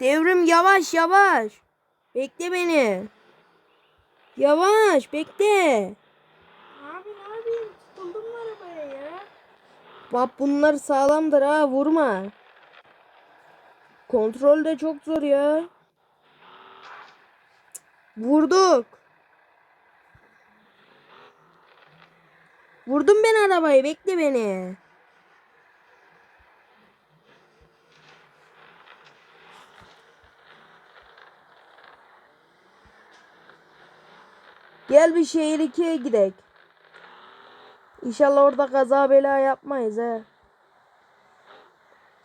Devrim yavaş yavaş. Bekle beni. Yavaş bekle. Abi ne yapayım? Tutuldum mu arabaya ya? Bak bunlar sağlamdır ha vurma. Kontrol de çok zor ya. Vurduk. Vurdum ben arabayı bekle beni. Gel bir şehir 2'ye gidelim. İnşallah orada kaza bela yapmayız ha.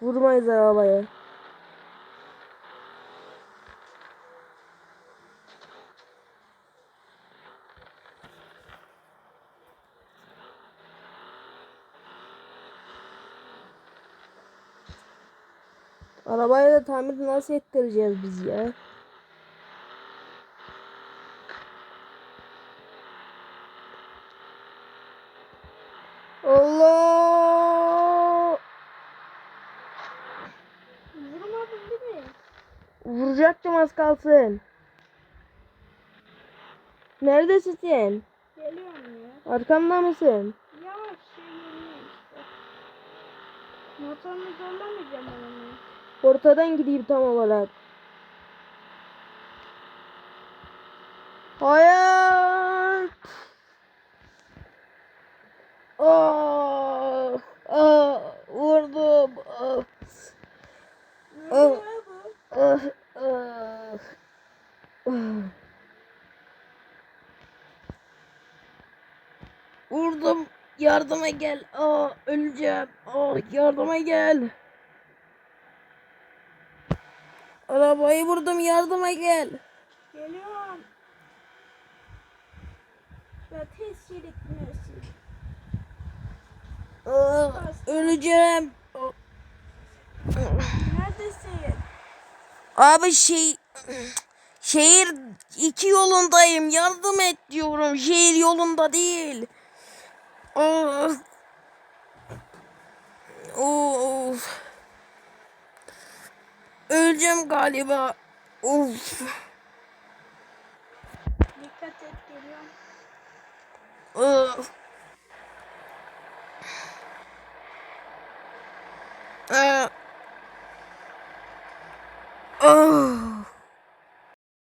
Vurmayız arabaya. Arabayı da tamir nasıl ettireceğiz biz ya? Allah! Vurmadın değil mi? Vuracaktım az kalsın. Neredesin sen? Geliyorum ya. Arkamda mısın? Yavaş şey geliyor işte. Motorunu zorlamayacağım ben onu. Ortadan gideyim tam olarak. Hayır. Ah, ah, vurdum. Ah, oluyor bu? ah, ah. Ah. Vurdum. Yardıma gel. Aa, öleceğim. Aa, yardıma gel. Arabayı vurdum. Yardıma gel. Geliyorum. Ya tez çelikmiyorsun. Aa, öleceğim. Neredesin? Abi şey şehir iki yolundayım. Yardım et diyorum. Şehir yolunda değil. Of. Öleceğim galiba. Of. Dikkat et geliyorum. Of. Aa. Ah.